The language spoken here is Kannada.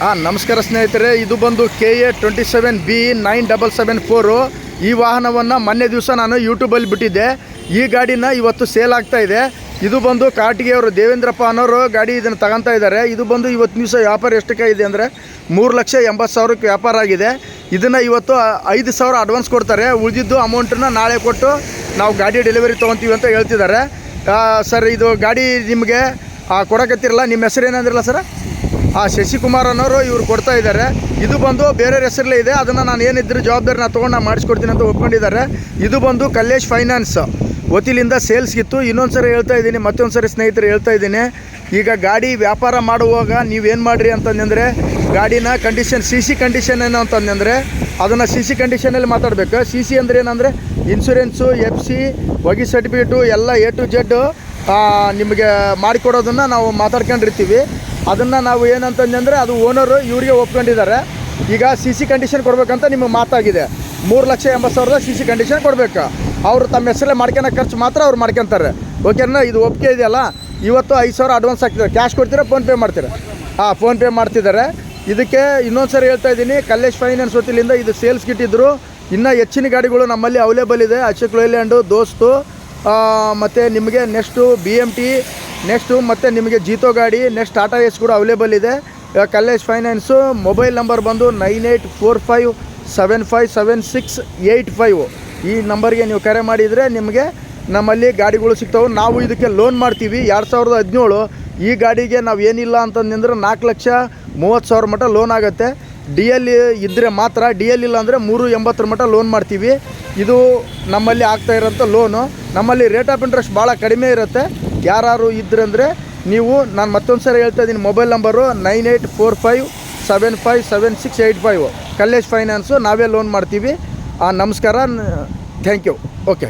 ಹಾಂ ನಮಸ್ಕಾರ ಸ್ನೇಹಿತರೆ, ಇದು ಬಂದು K A twenty seven B nine double seven four. ಈ ವಾಹನವನ್ನು ಮೊನ್ನೆ ದಿವಸ ನಾನು ಯೂಟ್ಯೂಬಲ್ಲಿ ಬಿಟ್ಟಿದ್ದೆ. ಈ ಗಾಡಿನ ಇವತ್ತು ಸೇಲ್ ಆಗ್ತಾ ಇದೆ. ಇದು ಬಂದು ಕಾಟಿಗೆಯವರು ದೇವೇಂದ್ರಪ್ಪ ಅನ್ನೋರು ಗಾಡಿ ಇದನ್ನು ತಗೊತಾ ಇದ್ದಾರೆ. ಇದು ಬಂದು ಇವತ್ತು ದಿವಸ ವ್ಯಾಪಾರ ಎಷ್ಟಕ್ಕೆ ಇದೆ ಅಂದರೆ ಮೂರು ಲಕ್ಷ ಎಂಬತ್ತು ಸಾವಿರಕ್ಕೆ ವ್ಯಾಪಾರ ಆಗಿದೆ. ಇದನ್ನು ಇವತ್ತು ಐದು ಸಾವಿರ ಅಡ್ವಾನ್ಸ್ ಕೊಡ್ತಾರೆ. ಉಳಿದಿದ್ದು ಅಮೌಂಟನ್ನು ನಾಳೆ ಕೊಟ್ಟು ನಾವು ಗಾಡಿ ಡೆಲಿವರಿ ತೊಗೊತೀವಿ ಅಂತ ಹೇಳ್ತಿದ್ದಾರೆ. ಸರ್, ಇದು ಗಾಡಿ ನಿಮಗೆ ಕೊಡಕತ್ತಿರಲ್ಲ, ನಿಮ್ಮ ಹೆಸರು ಏನಂದ್ರಲ್ಲ ಸರ್? ಆ ಶಶಿಕುಮಾರ್ ಅನ್ನೋರು ಇವ್ರು ಕೊಡ್ತಾ ಇದ್ದಾರೆ. ಇದು ಬಂದು ಬೇರೆ ಹೆಸರಲ್ಲೇ ಇದೆ. ಅದನ್ನು ನಾನು ಏನಿದ್ರು ಜವಾಬ್ದಾರಿ ನಾನು ತೊಗೊಂಡು ನಾನು ಮಾಡಿಸ್ಕೊಡ್ತೀನಿ ಅಂತ ಒಪ್ಕೊಂಡಿದ್ದಾರೆ. ಇದು ಬಂದು ಕಲ್ಲೇಶ್ ಫೈನಾನ್ಸ್ ವತಿಲಿಂದ ಸೇಲ್ಸ್ಗಿತ್ತು ಇನ್ನೊಂದು ಸರಿ ಹೇಳ್ತಾ ಇದ್ದೀನಿ ಮತ್ತೊಂದು ಸರಿ ಸ್ನೇಹಿತರು ಹೇಳ್ತಾ ಇದ್ದೀನಿ. ಈಗ ಗಾಡಿ ವ್ಯಾಪಾರ ಮಾಡುವಾಗ ನೀವೇನು ಮಾಡಿರಿ ಅಂತಂದರೆ, ಗಾಡಿನ ಕಂಡೀಷನ್ ಸಿ ಸಿ ಕಂಡೀಷನ್ ಏನು ಅಂತಂದರೆ, ಅದನ್ನು ಸಿ ಸಿ ಕಂಡೀಷನಲ್ಲಿ ಮಾತಾಡಬೇಕು. ಸಿ ಸಿ ಅಂದರೆ ಏನಂದರೆ ಇನ್ಶೂರೆನ್ಸು ಎಫ್ ಸಿ ಹೊಗೆ ಸರ್ಟಿಫಿಕೇಟು ಎಲ್ಲ ಎ ಟು ಜೆಡ್ ನಿಮಗೆ ಮಾಡಿಕೊಡೋದನ್ನು ನಾವು ಮಾತಾಡ್ಕೊಂಡಿರ್ತೀವಿ. ಅದನ್ನು ನಾವು ಏನಂತಂದರೆ ಅದು ಓನರು ಇವರಿಗೆ ಒಪ್ಕೊಂಡಿದ್ದಾರೆ. ಈಗ ಸಿ ಸಿ ಕಂಡೀಷನ್ ಕೊಡಬೇಕಂತ ನಿಮ್ಮ ಮಾತಾಗಿದೆ. ಮೂರು ಲಕ್ಷ ಎಂಬತ್ತು ಸಾವಿರದ ಸಿ ಸಿ ಕಂಡೀಷನ್ ಕೊಡಬೇಕು. ಅವರು ತಮ್ಮ ಹೆಸರಲ್ಲೇ ಮಾಡ್ಕೊಳೋ ಖರ್ಚು ಮಾತ್ರ ಅವ್ರು ಮಾಡ್ಕೊತಾರೆ. ಓಕೆನಾ ಇದು ಒಪ್ಪಿಗೆ ಇದೆಯಲ್ಲ? ಇವತ್ತು ಐದು ಸಾವಿರ ಅಡ್ವಾನ್ಸ್ ಹಾಕ್ತಿದ್ದಾರೆ. ಕ್ಯಾಶ್ ಕೊಡ್ತೀರಾ ಫೋನ್ಪೇ ಮಾಡ್ತೀರಾ? ಹಾಂ ಫೋನ್ಪೇ ಮಾಡ್ತಿದ್ದಾರೆ. ಇದಕ್ಕೆ ಇನ್ನೊಂದು ಸರಿ ಹೇಳ್ತಾ ಇದ್ದೀನಿ, ಕಲ್ಲೇಶ್ ಫೈನಾನ್ಸ್ ವತಿಲಿಂದ ಇದು ಸೇಲ್ಸ್ ಗಿಟ್ಟಿದ್ದರು ಇನ್ನೂ ಹೆಚ್ಚಿನ ಗಾಡಿಗಳು ನಮ್ಮಲ್ಲಿ ಅವೈಲೇಬಲ್ ಇದೆ. ಅಶೋಕ್ ಲೈಲ್ಯಾಂಡು ದೋಸ್ತು. ಮತ್ತು ನಿಮಗೆ next B M T next ಮತ್ತು ನಿಮಗೆ ಜೀತೋ ಗಾಡಿ ನೆಕ್ಸ್ಟ್ ಟಾಟಾ ಎಸ್ ಕೂಡ ಅವೈಲೇಬಲ್ ಇದೆ. ಕಲ್ಲೇಶ್ ಫೈನಾನ್ಸು ಮೊಬೈಲ್ ನಂಬರ್ ಬಂದು nine eight four five seven five seven six eight five ಈ ನಂಬರ್ಗೆ ನೀವು ಕರೆ ಮಾಡಿದರೆ ನಿಮಗೆ ನಮ್ಮಲ್ಲಿ ಗಾಡಿಗಳು ಸಿಗ್ತವೆ. ನಾವು ಇದಕ್ಕೆ ಲೋನ್ ಮಾಡ್ತೀವಿ. ಎರಡು ಸಾವಿರದ ಹದಿನೇಳು, ಈ ಗಾಡಿಗೆ ನಾವು ಏನಿಲ್ಲ ಅಂತಂದ್ರೆ ನಾಲ್ಕು ಲಕ್ಷ ಮೂವತ್ತು ಸಾವಿರ ಮಟ್ಟ ಲೋನ್ ಆಗುತ್ತೆ. ಡಿ ಎಲ್ ಇದ್ದರೆ ಮಾತ್ರ ಡಿ ಎಲ್ ಇಲ್ಲ ಅಂದರೆ ಮೂರು ಎಂಬತ್ತರ ಮಟ್ಟ ಲೋನ್ ಮಾಡ್ತೀವಿ. ಇದು ನಮ್ಮಲ್ಲಿ ಆಗ್ತಾ ಇರೋಂಥ ಲೋನು ನಮ್ಮಲ್ಲಿ ರೇಟ್ ಆಫ್ ಇಂಟ್ರೆಸ್ಟ್ ಭಾಳ ಕಡಿಮೆ ಇರುತ್ತೆ. ಯಾರು ಇದ್ರಂದರೆ ನೀವು, ನಾನು ಮತ್ತೊಂದು ಸರಿ ಹೇಳ್ತಾ ಇದ್ದೀನಿ mobile number nine eight four five seven five seven six eight five. Kallesh finance, ನಾವೇ ಲೋನ್ ಮಾಡ್ತೀವಿ. ನಮಸ್ಕಾರ ಥ್ಯಾಂಕ್ ಯು ಓಕೆ